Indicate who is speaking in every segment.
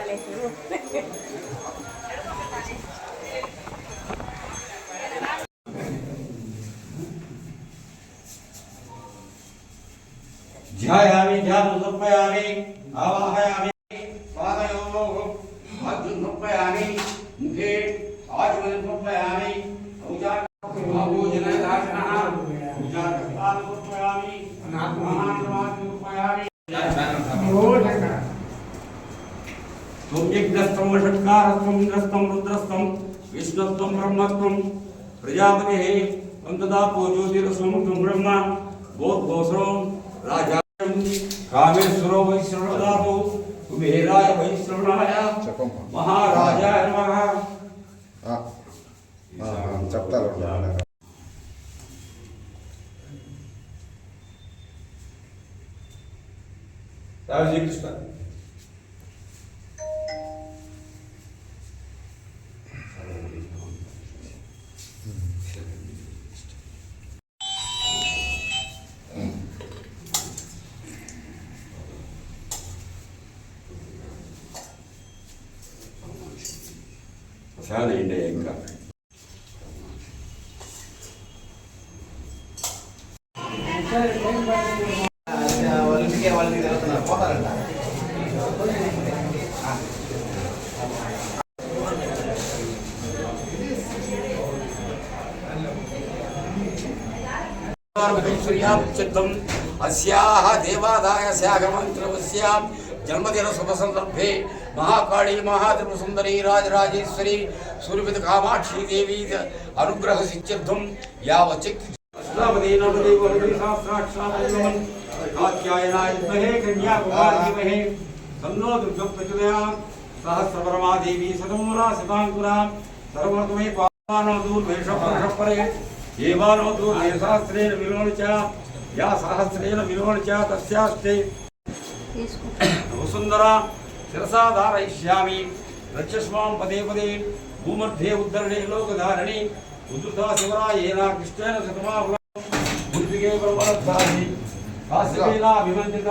Speaker 1: चले थे वो ध्यायामि ध्यानुसम्पयामि आवाहयामि पादयोः अग्निसम्पयामि मुखे आचमनसम्पयामि भोजनदाशनः भोजनसम्पयामि यज्ञस्थम वषट्कारस्थम इन्द्रस्थम रुद्रस्थम विष्णुस्थम ब्रह्मस्थम प्रजापति अंतदापो ज्योतिरसम ब्रह्म बोधभोसरो राजा कामेश्वरो वैश्रवदातो कुबेराय वैश्रवणाय महाराजाय नमः।
Speaker 2: चप्पल उठा Hare
Speaker 1: Krishna. కృష్ణ చాలా ఇండియా ఇంకా
Speaker 3: వాళ్ళకి వాళ్ళకి తెలుస్తున్నారు పోతారంట
Speaker 1: ఐశ్వర్యాచిత్తం అస్యాహ దేవాదాయ శాఖమంత్రవస్యాం జన్మదిన శుభ సందర్భే మహాకాళీ మహాత్రిపు సుందరీ రాజరాజేశ్వరి సూర్యపిత కామాక్షి దేవి అనుగ్రహ సిద్ధ్యర్థం యావచిత్ అష్టావధి నవది వరది సహస్రాక్షామం కాత్యాయనాయ విద్మహే కన్యాకుమారి ధీమహే తన్నో దుర్గం ప్రచోదయాత్ సహస్రపరమా దేవి సతమూలా శతాంకురా సర్వమతమే పానో దూర్వేష పరషపరే ఏవానో దూర్వేశాస్త్రేణ విలోణ చ యా సహస్రేణ విలోణ చ వసుందర శిరసా ధారయిష్యామి పదే పదే భూమధ్యే ఉద్ధరణే లోకధారణి ఉద్ధృతా శివరాయేన కృష్ణేన శతమా బుద్ధిగే బ్రహ్మరద్ధారి కాశ్యపేనా అభిమంత్రిత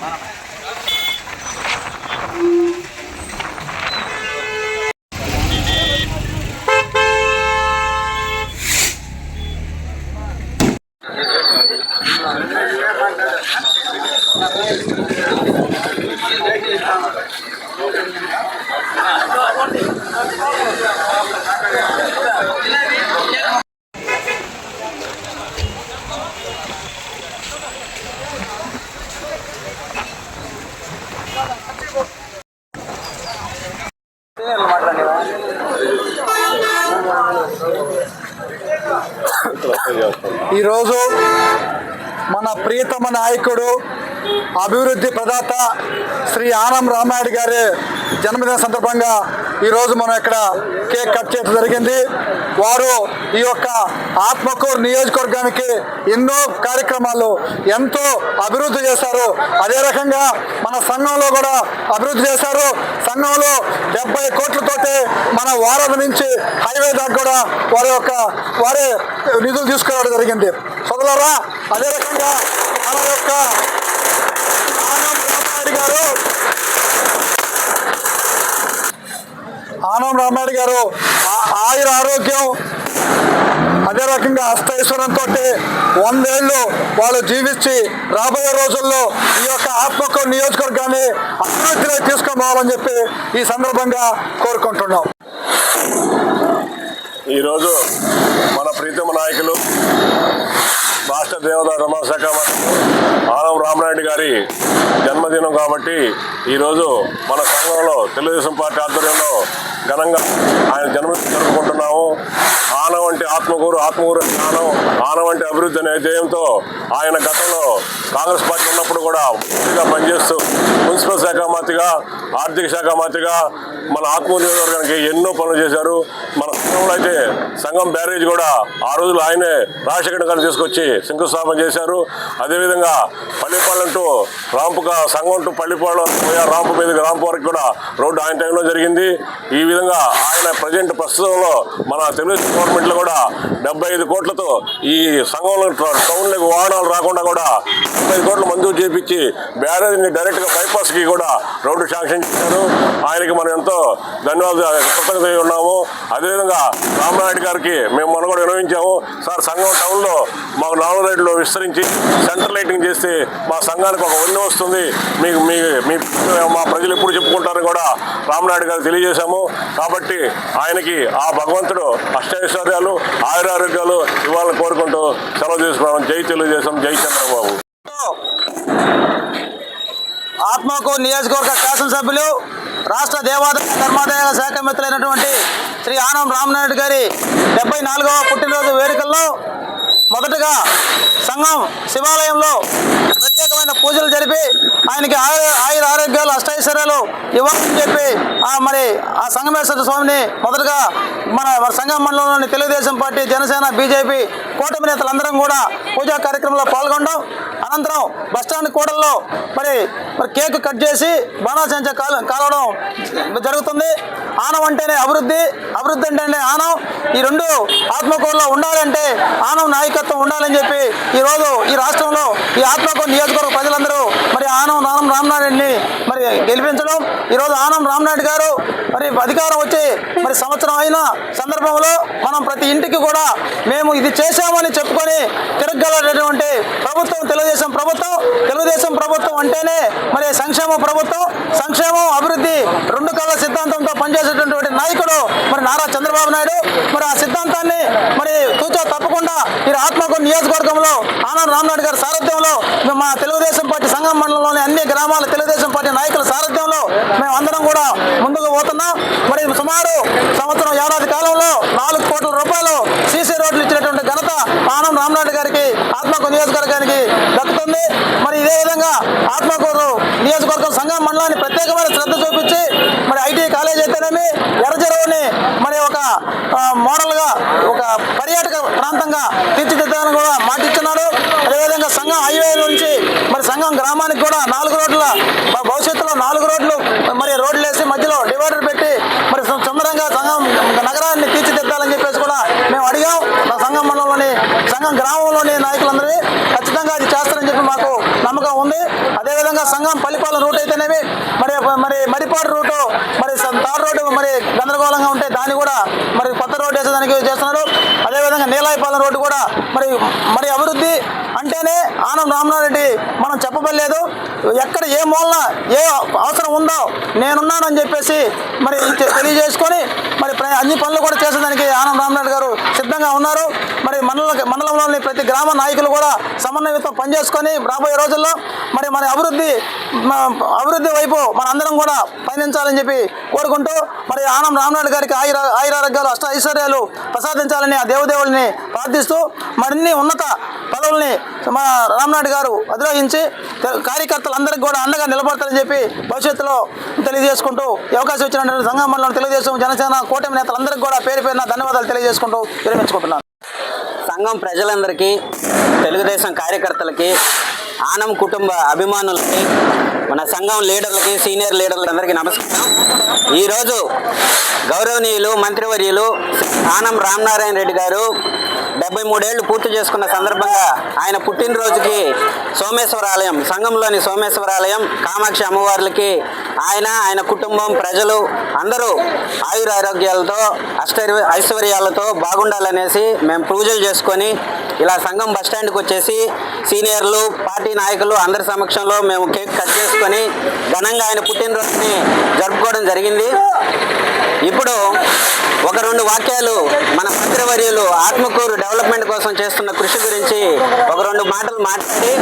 Speaker 4: Bye.
Speaker 5: ఈరోజు మన ప్రియతమ నాయకుడు అభివృద్ధి ప్రదాత శ్రీ ఆనం రామాయుడు గారి జన్మదిన సందర్భంగా ఈరోజు మనం ఇక్కడ కేక్ కట్ చేయడం జరిగింది. వారు ఈ యొక్క ఆత్మకూరు నియోజకవర్గానికి ఎన్నో కార్యక్రమాలు ఎంతో అభివృద్ధి చేశారు. అదే రకంగా మన సంఘంలో కూడా అభివృద్ధి చేశారు. సంఘంలో డెబ్బై కోట్లతోటి మన వారధి నుంచి హైవే దాకా కూడా వారి యొక్క వారే నిధులు తీసుకురావడం జరిగింది. సోదరులారా అదే రకంగా మన యొక్క ఆనం రామారెడ్డి గారు ఆనం రామారెడ్డి గారు ఆ- ఆయుర ఆరోగ్యం అదే రకంగా అష్టైశ్వరంతో వందేళ్ళు వాళ్ళు జీవించి రాబోయే రోజుల్లో ఈ యొక్క ఆత్మకు నియోజకవర్గాన్ని అభివృద్ధిలో తీసుకొని చెప్పి ఈ సందర్భంగా కోరుకుంటున్నాం.
Speaker 6: ఈరోజు మన ప్రీతమ నాయకులు రాష్ట్ర దేవత రమాశాఖ ఆనం రామనాయుడు గారి జన్మదినం కాబట్టి ఈరోజు మన సంఘంలో తెలుగుదేశం పార్టీ ఆధ్వర్యంలో ఘనంగా ఆయన జన్మదినం జరుపుకుంటున్నాము. ఆనం అంటే ఆత్మకూరు ఆత్మకూరు అంటే ఆనం ఆనం అంటే అభివృద్ధి అనే ధ్యేయంతో ఆయన గతంలో కాంగ్రెస్ పార్టీ ఉన్నప్పుడు కూడా మంత్రిగా పనిచేస్తూ మున్సిపల్ శాఖ మంత్రిగా ఆర్థిక శాఖ మంత్రిగా మన ఆత్మూరు నియోజకవర్గానికి ఎన్నో పనులు చేశారు. మన సంఘంలో అయితే సంఘం బ్యారేజ్ కూడా ఆ రోజులు ఆయనే రాజశేఖర్ గారు తీసుకొచ్చి శంకుస్థాపన చేశారు. అదేవిధంగా పల్లిపాలెం టు రాంపుక సంఘం టు పల్లిపాలెం పోయా రాంపు మీదకి రాంపు వరకు కూడా రోడ్డు ఆయన టైంలో జరిగింది. ఈ విధంగా ఆయన ప్రజెంట్ ప్రస్తుతంలో మన తెలుగు గవర్నమెంట్లో కూడా డెబ్బై ఐదు కోట్లతో ఈ సంఘంలో టౌన్లకు వాహనాలు రాకుండా కూడా డెబ్బై ఐదు కోట్లు మంజూరు చేపించి బ్యారేజ్ని డైరెక్ట్గా బైపాస్కి కూడా రోడ్డు శాంక్షన్ చేశారు. ఆయనకి మనం ఎంతో ధన్యవాదాలు కృతజ్ఞత ఉన్నాము. అదేవిధంగా రామనాయుడు గారికి మేము మొన్న కూడా వినవించాము సార్ సంఘం టౌన్లో మాకు నాలుగు లైట్లు విస్తరించి సెంటర్ లైటింగ్ చేస్తే మా సంఘానికి ఒక వన్య వస్తుంది. మీకు మీ మీ మా ప్రజలు ఎప్పుడు చెప్పుకుంటారని కూడా రామనాయుడు గారికి తెలియజేశాము. కాబట్టి ఆయనకి ఆ భగవంతుడు అష్టైశ్వర్యాలు ఆయురారోగ్యాలు ఇవ్వాలని కోరుకుంటూ సెలవు తీసుకున్నాం. జై తెలుగుదేశం జై చంద్రబాబు.
Speaker 5: ఆత్మకు నియోజకవర్గ శాసనసభ్యులు రాష్ట్ర దేవాదాయ ధర్మాదాయ శాఖ మిత్రులైనటువంటి శ్రీ ఆనం రామనాయుడు గారి డెబ్బై నాలుగవ పుట్టినరోజు వేడుకల్లో మొదటగా సంఘం శివాలయంలో ఆయన పూజలు జరిపి ఆయనకి ఆయుర ఆయుర ఆరోగ్యాలు అష్టైశ్వర్యాలు ఇవ్వాలని చెప్పి ఆ మరి ఆ సంగమేశ్వర స్వామిని మొదటగా మన మన సంఘం మండలంలోని తెలుగుదేశం పార్టీ జనసేన బీజేపీ కూటమి నేతలందరం కూడా పూజా కార్యక్రమంలో పాల్గొనడం. అనంతరం బస్టాండ్ కూడల్లో మరి మరి కేక్ కట్ చేసి బాణాసంచ కాల కాలవడం జరుగుతుంది. ఆనం అంటేనే అభివృద్ధి అభివృద్ధి అంటేనే ఆనం. ఈ రెండు ఆత్మకూరులో ఉండాలంటే ఆనం నాయకత్వం ఉండాలని చెప్పి ఈ రోజు ఈ రాష్ట్రంలో ఈ ఆత్మకూరు నియోజకవర్గ ప్రజలందరూ మరి ఆనం రామ్ రామనాయుడిని మరి గెలిపించడం ఈరోజు ఆనం రామనాయుడు గారు మరి అధికారం వచ్చి మరి సంవత్సరం అయిన సందర్భంలో మనం ప్రతి ఇంటికి కూడా మేము ఇది చేశామని చెప్పుకొని తిరగలటువంటి ప్రభుత్వం తెలుగుదేశం ప్రభుత్వం తెలుగుదేశం ప్రభుత్వం అంటేనే మరి సంక్షేమ ప్రభుత్వం సంక్షేమం అభివృద్ధి రెండు కళ్ళ సిద్ధాంతంతో చేసినటువంటి నాయకుడు మరి నారా చంద్రబాబు నాయుడు మరి ఆ సిద్ధాంతాన్ని మరి తూచా తప్పకుండా మీరు ఆత్మకూరు నియోజకవర్గంలో ఆనంద్ రామనాయుడు గారి సారథ్యంలో మా తెలుగుదేశం పార్టీ సంఘం మండలంలోని అన్ని గ్రామాల తెలుగుదేశం పార్టీ నాయకుల సారథ్యంలో మేము అందరం కూడా ముందుకు పోతున్నాం. మరి సుమారు సంవత్సరం ఏడాది కాలంలో నాలుగు కోట్ల రూపాయలు సీసీ రోడ్లు ఇచ్చినటువంటి ఘనత ఆనం రామనాయుడు గారికి ఆత్మకూరు నియోజకవర్గానికి దక్కుతుంది. మరి ఇదే విధంగా ఆత్మకూరు నియోజకవర్గం సంఘం మండలాన్ని ప్రతి అయితేనేమి ఎర్రజెరువుని మరి ఒక మోడల్గా ఒక పర్యాటక ప్రాంతంగా తీర్చిదిద్దాలని కూడా మాటిస్తున్నారు అదేవిధంగా సంఘం హైవే నుంచి మరి సంఘం గ్రామానికి కూడా నాలుగు రోడ్ల భవిష్యత్తులో నాలుగు రోడ్లు మరి రోడ్లు వేసి మధ్యలో డివైడర్ పెట్టి మరి సుందరంగా సంఘం నగరాన్ని తీర్చిదిద్దాలని చెప్పేసి కూడా మేము అడిగాం. మా సంఘం మండలంలోని సంఘం గ్రామంలోని నాయకులందరినీ ఖచ్చితంగా అది చేస్తారని చెప్పి మాకు నమ్మకం ఉంది. అదేవిధంగా సంఘం పల్లిపాలెం రూట్ అయితేనేమి? మరి మరి మరిపాడు రూటు మరి తారు రోడ్డు మరి గందరగోళంగా ఉంటే దాన్ని కూడా మరి కొత్త రోడ్డు వేసేదానికి చేస్తున్నాడు. అదేవిధంగా నీలాయపాలెం రోడ్డు కూడా మరి మరి అభివృద్ధి అంటేనే అంటేనే ఆనం రామనారెడ్డి మనం చెప్పబడలేదు. ఎక్కడ ఏ మూలన ఏ అవసరం ఉందో నేనున్నానని చెప్పేసి మరి తెలియజేసుకొని మరి అన్ని పనులు కూడా చేసేదానికి ఆనం రామనాథ్ గారు సిద్ధంగా ఉన్నారు. మరి మండల మండలంలోని ప్రతి గ్రామ నాయకులు కూడా సమన్వయంతో పనిచేసుకొని రాబోయే రోజుల్లో మరి మన అభివృద్ధి అభివృద్ధి వైపు మన అందరం కూడా పయనించాలని చెప్పి కోరుకుంటూ మరి ఆనం రామనాయుడు గారికి ఆయుర ఆయురారోగ్యాలు అష్ట ఐశ్వర్యాలు ప్రసాదించాలని ఆ దేవదేవుల్ని ప్రార్థిస్తూ మరిన్ని ఉన్నత పదవుల్ని మా రామనాయుడు గారు అధిరోహించి కార్యకర్తలందరికీ కూడా అండగా నిలబడతారని చెప్పి భవిష్యత్తులో తెలియజేసుకుంటూ అవకాశం ఇచ్చినటువంటి సంఘం మండలం తెలుగుదేశం జనసేన కూటమి నేతలందరికీ కూడా పేరు పేరున ధన్యవాదాలు తెలియజేసుకుంటూ విరమించుకుంటున్నాను.
Speaker 7: సంఘం ప్రజలందరికీ తెలుగుదేశం కార్యకర్తలకి ఆనం కుటుంబ అభిమానులకి మన సంఘం లీడర్లకి సీనియర్ లీడర్లందరికీ నమస్కారం. ఈరోజు గౌరవనీయులు మంత్రివర్యులు ఆనం రామనారాయణ రెడ్డి గారు డెబ్బై మూడేళ్ళు పూర్తి చేసుకున్న సందర్భంగా ఆయన పుట్టినరోజుకి సోమేశ్వరాలయం సంఘంలోని సోమేశ్వరాలయం కామాక్షి అమ్మవార్లకి ఆయన ఆయన కుటుంబం ప్రజలు అందరూ ఆయురారోగ్యాలతో అష్ట ఐశ్వర్యాలతో బాగుండాలనేసి మేము పూజలు చేసుకొని ఇలా సంఘం బస్ వచ్చేసి సీనియర్లు పార్టీ నాయకులు అందరి సమక్షంలో మేము కేక్ కట్ చేసుకొని ఘనంగా ఆయన పుట్టినరోజుని జరుపుకోవడం జరిగింది. ఇప్పుడు ఒక రెండు వాక్యాలు మన మంత్రివర్యులు ఆత్మకూరు డెవలప్మెంట్ కోసం చేస్తున్న కృషి గురించి ఒక రెండు మాటలు మాట్లాడి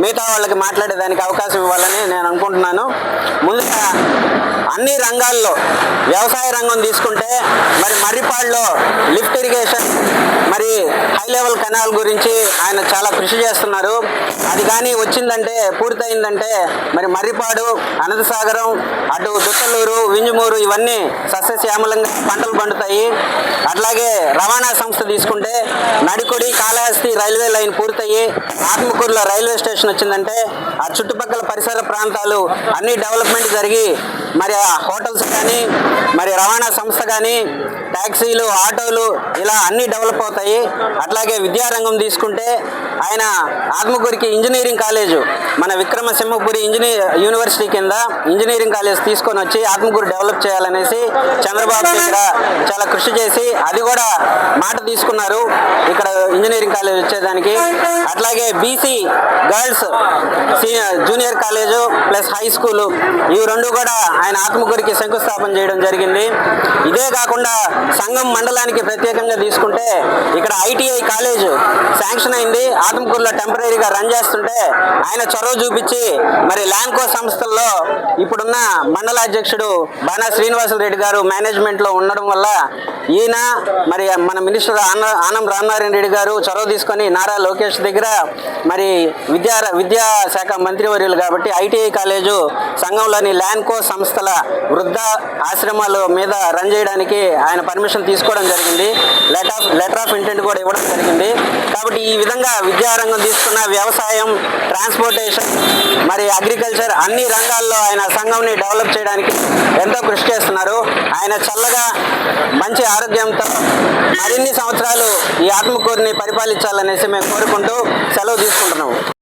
Speaker 7: మిగతా వాళ్ళకి మాట్లాడేదానికి అవకాశం ఇవ్వాలని నేను అనుకుంటున్నాను. ముందుగా అన్ని రంగాల్లో వ్యవసాయ రంగం తీసుకుంటే మరి మర్రిపాడులో లిఫ్ట్ ఇరిగేషన్ మరి హై లెవెల్ కెనాల్ గురించి ఆయన చాలా కృషి చేస్తున్నారు. అది కానీ వచ్చిందంటే పూర్తయిందంటే మరి మర్రిపాడు అనంతసాగరం అటు దుత్తలూరు వింజమూరు ఇవన్నీ సస్యశ్యామలంగా పంటలు పండుతాయి అట్లాగే రవాణా సంస్థ తీసుకుంటే నడికొడి కాళహస్తి రైల్వే లైన్ పూర్తయి ఆత్మకూరులో రైల్వే స్టేషన్ వచ్చిందంటే ఆ చుట్టుపక్కల పరిసర ప్రాంతాలు అన్ని డెవలప్మెంట్ జరిగి మరి హోటల్స్ కానీ మరి రవాణా సంస్థ కానీ ట్యాక్సీలు ఆటోలు ఇలా అన్ని డెవలప్ అవుతాయి. అట్లాగే విద్యారంగం తీసుకుంటే ఆయన ఆత్మకూరికి ఇంజనీరింగ్ కాలేజు మన విక్రమసింహపురి ఇంజనీర్ యూనివర్సిటీ కింద ఇంజనీరింగ్ కాలేజ్ తీసుకొని వచ్చి ఆత్మకూరు డెవలప్ చేయాలనేసి చంద్రబాబు ఇక్కడ చాలా కృషి చేసి అది కూడా మాట తీసుకున్నారు ఇక్కడ ఇంజనీరింగ్ కాలేజ్ వచ్చేదానికి. అట్లాగే BC girls junior college plus high school ఇవి రెండు కూడా ఆయన ఆత్మకూరికి శంకుస్థాపన చేయడం జరిగింది. ఇదే కాకుండా సంఘం మండలానికి ప్రత్యేకంగా తీసుకుంటే ఇక్కడ ఐటీఐ కాలేజ్ శాంక్షన్ అయింది. ఆత్మకూరులో టెంపరీగా రన్ చేస్తుంటే ఆయన చొరవ చూపించి మరి ల్యాండ్కో సంస్థల్లో ఇప్పుడున్న మండల అధ్యక్షుడు బాణా శ్రీనివాసరెడ్డి గారు మేనేజ్మెంట్లో ఉండడం వల్ల ఈయన మరి మన మినిస్టర్ ఆనం రామనారాయణ రెడ్డి గారు చొరవ తీసుకొని నారా లోకేష్ దగ్గర మరి విద్యా విద్యాశాఖ మంత్రివర్యులు కాబట్టి ఐటీఐ కాలేజు సంఘంలోని ల్యాండ్కో సంస్థల వృద్ధ ఆశ్రమాల మీద రన్ చేయడానికి ఆయన పర్మిషన్ తీసుకోవడం జరిగింది. Letter of letter of intent కూడా ఇవ్వడం జరిగింది. కాబట్టి ఈ విధంగా విద్యారంగం తీసుకున్న వ్యవసాయం ట్రాన్స్పోర్టేషన్ మరి అగ్రికల్చర్ అన్ని రంగాల్లో ఆయన సంఘంని డెవలప్ చేయడానికి ఎంతో కృషి చేస్తున్నారు. ఆయన చల్లగా మంచి ఆరోగ్యంతో మరిన్ని సంవత్సరాలు ఈ ఆత్మకూరుని పరిపాలించాలనేసి మేము కోరుకుంటూ సెలవు తీసుకుంటున్నాము.